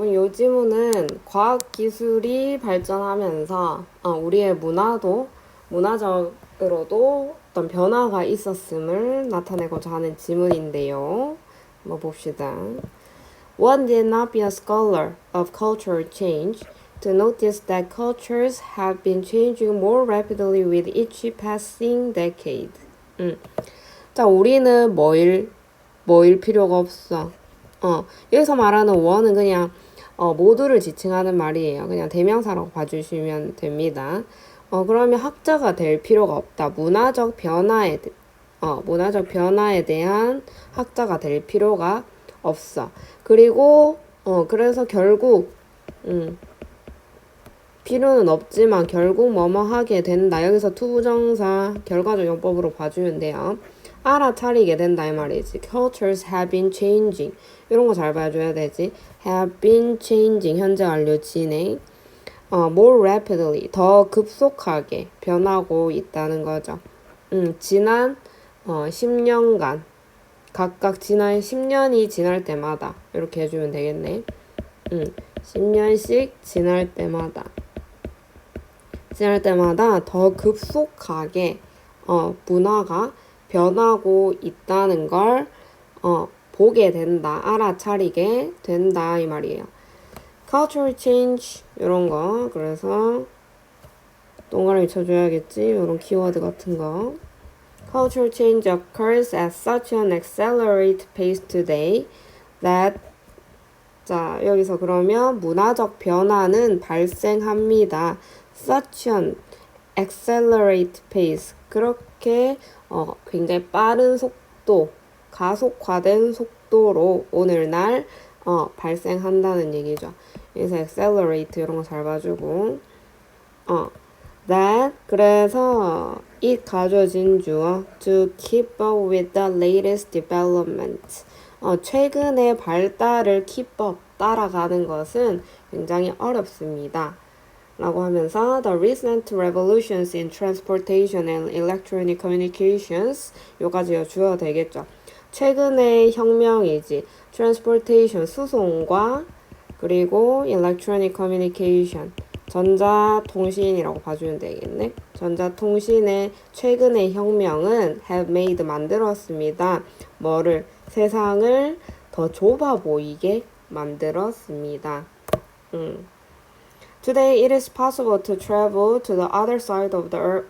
여러분 요 지문은 과학 기술이 발전하면서 어, 우리의 문화도 문화적으로도 어떤 변화가 있었음을 나타내고자 하는 지문인데요. 한번 봅시다. One did not be a scholar of cultural change to notice that cultures have been changing more rapidly with each passing decade. 음. 자, 우리는 뭐일 뭐일 필요가 없어. 어, 여기서 말하는 원은 그냥 어, 모두를 지칭하는 말이에요. 그냥 대명사라고 봐주시면 됩니다. 어, 그러면 학자가 될 필요가 없다. 문화적 변화에 대- 어, 문화적 변화에 대한 학자가 될 필요가 없어. 그리고 어, 그래서 결국 음, 필요는 없지만 결국 뭐뭐 하게 된다. 여기서 투부정사 결과적 용법으로 봐주면 돼요. 알아차리게 된다 이 말이지. Cultures have been changing. 이런 거 잘 봐줘야 되지. Have been changing 현재 완료 진행. 어, more rapidly 더 급속하게 변하고 있다는 거죠. 음, 지난 어, 10년간 각각 지난 10년이 지날 때마다 이렇게 해주면 되겠네. 음, 10년씩 지날 때마다 지날 때마다 더 급속하게 어, 문화가 변하고 있다는 걸 어, 보게 된다, 알아차리게 된다 이 말이에요. cultural change 이런 거 그래서 동그라미 쳐줘야겠지 이런 키워드 같은 거. Cultural change occurs at such an accelerated pace today that 자 여기서 그러면 문화적 변화는 발생합니다. Such an accelerated pace 그렇게 어, 굉장히 빠른 속도 가속화된 속도로 오늘날 어, 발생한다는 얘기죠. 그래서 accelerate 이런 거 잘 봐주고 어 that 그래서 it 가져진 주어 to keep up with the latest development 어 최근의 발달을 keep up 따라가는 것은 굉장히 어렵습니다. 라고 하면서 the recent revolutions in transportation and electronic communications 요까지 주어 되겠죠. 최근의 혁명이지 transportation 수송과 그리고 electronic communication 전자통신이라고 봐주면 되겠네. 전자통신의 최근의 혁명은 have made 만들었습니다. 뭐를 세상을 더 좁아 보이게 만들었습니다. 음. Today it is possible to travel to the other side of the ear-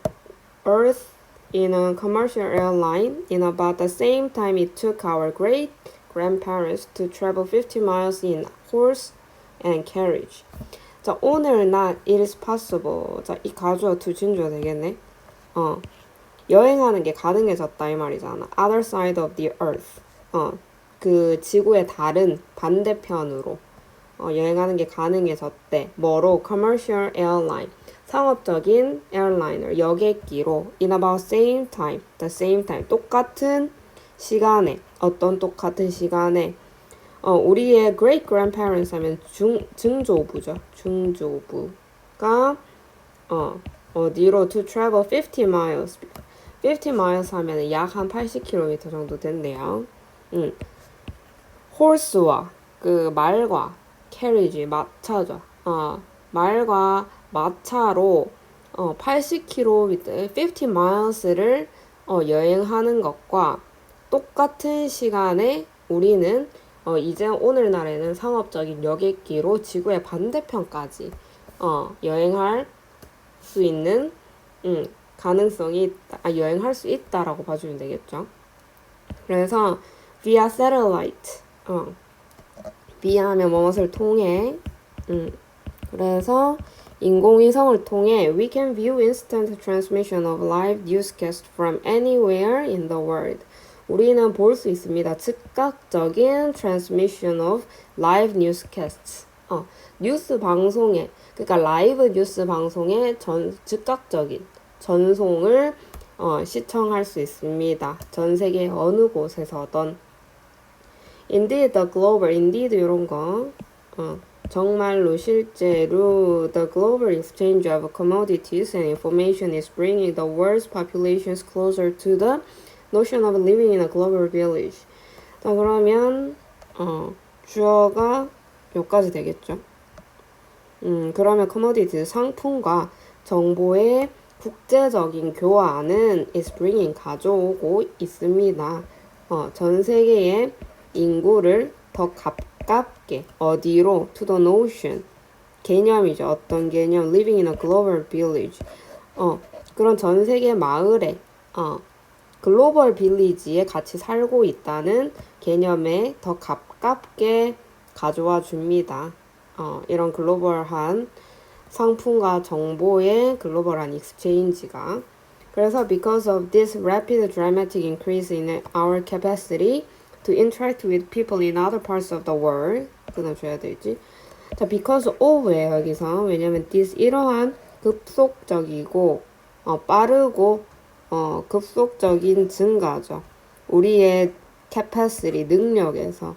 earth in a commercial airline in about the same time it took our great grandparents to travel 50 miles in horse and carriage. 자, 오늘날 it is possible. 자, 이 가주어 to 진주어 되겠네. 어. 여행하는 게 가능해졌다 이 말이잖아. other side of the earth. 어. 그 지구의 다른 반대편으로 어, 여행하는 게 가능해졌대. 뭐로? commercial airline. 상업적인 에어라이너 여객기로 in about same time, the same time 똑같은 시간에 어떤 똑같은 시간에 어, 우리의 great grandparents 하면 중 증조부죠. 증조부가 어, 어디로 to travel 50 miles. 50 miles 하면 약 한 80km 정도 된대요. 음. horse와 그 말과 carriage 마차죠. 어, 말과 마차로 어, 80km, 50 miles를 어, 여행하는 것과 똑같은 시간에 우리는 어, 이제 오늘날에는 상업적인 여객기로 지구의 반대편까지 어, 여행할 수 있는 음, 가능성이 있다, 아, 여행할 수 있다라고 봐주면 되겠죠. 그래서 via satellite, 어, 하면 무엇을 통해, 음, 그래서 인공위성을 통해 we can view instant transmission of live newscast from anywhere in the world. 우리는 볼 수 있습니다. 즉각적인 transmission of live newscasts. 어, 뉴스 방송에 그러니까 라이브 뉴스 방송의 전 즉각적인 전송을 어, 시청할 수 있습니다. 전 세계 어느 곳에서든. Indeed, the global, indeed 이런 거. 어, 정말로 실제로 the global exchange of commodities and information is bringing the world's populations closer to the notion of living in a global village. 자 그러면 어, 주어가 여기까지 되겠죠. 음, 그러면 commodity 상품과 정보의 국제적인 교환은 is bringing 가져오고 있습니다. 어, 전 세계의 인구를 더 가깝게 어디로? To the notion. 개념이죠. 어떤 개념? Living in a global village. 어, 그런 전 세계 마을에 어, 글로벌 빌리지에 같이 살고 있다는 개념에 더 가깝게 가져와 줍니다. 어, 이런 글로벌한 상품과 정보의 글로벌한 익스체인지가. 그래서 because of this rapid dramatic increase in our capacity to interact with people in other parts of the world 끊어줘야 되지 자 because of예요 여기서 왜냐면 this 이러한 급속적이고 어, 빠르고 어, 급속적인 증가죠 우리의 capacity 능력에서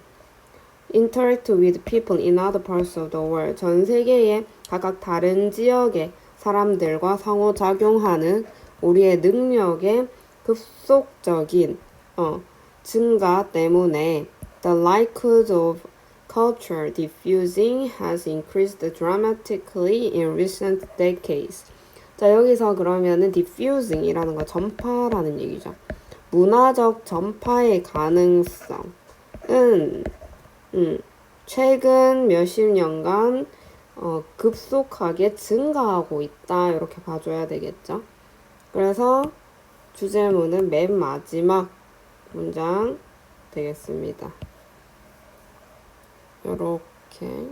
interact with people in other parts of the world. 전 세계의 각각 다른 지역의 사람들과 상호작용하는 우리의 능력의 급속적인 어, 증가 때문에 the likelihood of culture diffusing has increased dramatically in recent decades. 자, 여기서 그러면은 diffusing이라는 거 전파라는 얘기죠. 문화적 전파의 가능성은 음, 최근 몇십 년간 어, 급속하게 증가하고 있다. 이렇게 봐줘야 되겠죠. 그래서 주제문은 맨 마지막 문장 되겠습니다. 이렇게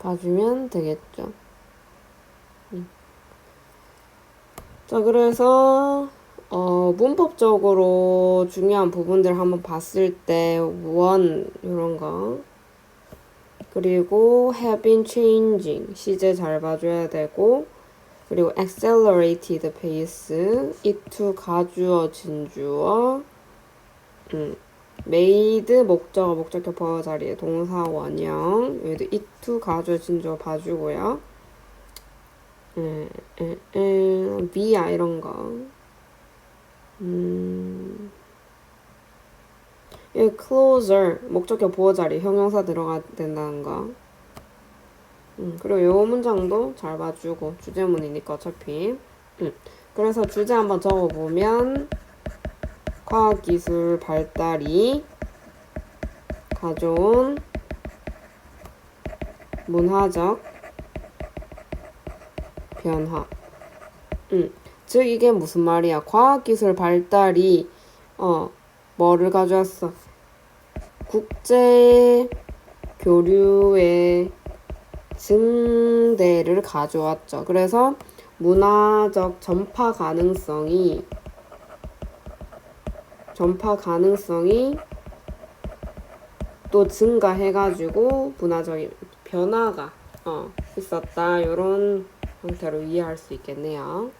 봐주면 되겠죠. 음. 자, 그래서 어, 문법적으로 중요한 부분들 한번 봤을 때, 원, 이런 거. 그리고 have been changing, 시제 잘 봐줘야 되고, 그리고 accelerated pace, it 가주어, 진주어, 음, made 목적어, 목적격 보어 자리에 동사 원형, 여기도 it 가주어, 진주어 봐주고요. 음, 음, 음, via 이런 거. 음, 이 closer 목적격 보호 자리 형용사 들어가야 된다는 거. 음, 그리고 요 문장도 잘 봐주고 주제문이니까 어차피. 음, 그래서 주제 한번 적어보면 과학기술 발달이 가져온 문화적 변화. 음. 즉 이게 무슨 말이야? 과학기술 발달이 어 뭐를 가져왔어? 국제 교류의 증대를 가져왔죠. 그래서 문화적 전파 가능성이 전파 가능성이 또 증가해가지고 문화적인 변화가 어, 있었다. 이런 형태로 이해할 수 있겠네요.